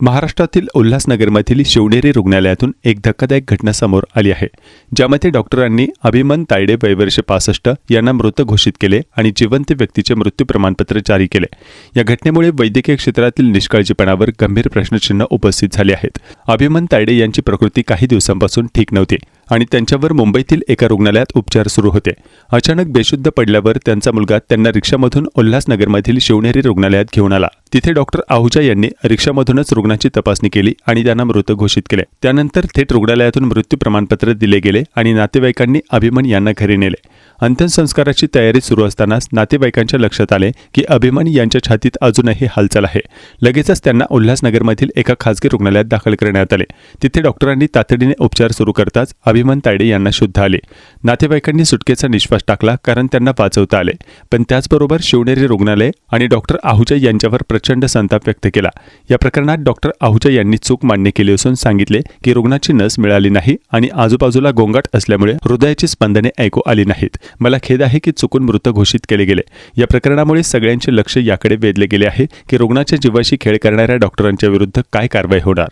महाराष्ट्रातील उल्हासनगरमधील शिवनेरी रुग्णालयातून एक धक्कादायक घटना समोर आली आहे ज्यामध्ये डॉक्टरांनी अभिमन तायडे वयवर्ष पासष्ट यांना मृत घोषित केले आणि जिवंत व्यक्तीचे मृत्यू प्रमाणपत्र जारी केले. या घटनेमुळे वैद्यकीय क्षेत्रातील निष्काळजीपणावर गंभीर प्रश्नचिन्ह उपस्थित झाले आहेत. अभिमन तायडे यांची प्रकृती काही दिवसांपासून ठीक नव्हती. आणि त्यांच्यावर मुंबईतील एका रुग्णालयात उपचार सुरू होते. अचानक बेशुद्ध पडल्यावर त्यांचा मुलगा त्यांना रिक्षामधून उल्हासनगरमधील शिवनेरी रुग्णालयात घेऊन आला. तिथे डॉक्टर आहुजा यांनी रिक्षामधूनच रुग्णाची तपासणी केली आणि त्यांना मृत घोषित केले. त्यानंतर थेट रुग्णालयातून मृत्यू प्रमाणपत्र दिले गेले आणि नातेवाईकांनी अभिमन यांना घरी नेले. अंत्यसंस्काराची तयारी सुरू असतानाच नातेवाईकांच्या लक्षात आले की अभिमानी यांच्या छातीत अजूनही हालचाल आहे. लगेचच त्यांना उल्हासनगरमधील एका खासगी रुग्णालयात दाखल करण्यात आले. तिथे डॉक्टरांनी तातडीने उपचार सुरू करताच अभिमान तायडे यांना शुद्ध आले. नातेवाईकांनी सुटकेचा निश्वास टाकला कारण त्यांना वाचवता आले. पण त्याचबरोबर शिवनेरी रुग्णालय आणि डॉक्टर आहुजा यांच्यावर प्रचंड संताप व्यक्त केला. या प्रकरणात डॉक्टर आहुजा यांनी चूक मान्य केली असून सांगितले की रुग्णाची नस मिळाली नाही आणि आजूबाजूला गोंगाट असल्यामुळे हृदयाची स्पंदने ऐकू आली नाहीत. मला खेद आहे की चुकून मृत घोषित केले गेले. या प्रकरणामुळे सगळ्यांचे लक्ष याकडे वेधले गेले आहे की रुग्णाच्या जीवाशी खेळ करणाऱ्या डॉक्टरांच्या विरुद्ध काय कारवाई होणार?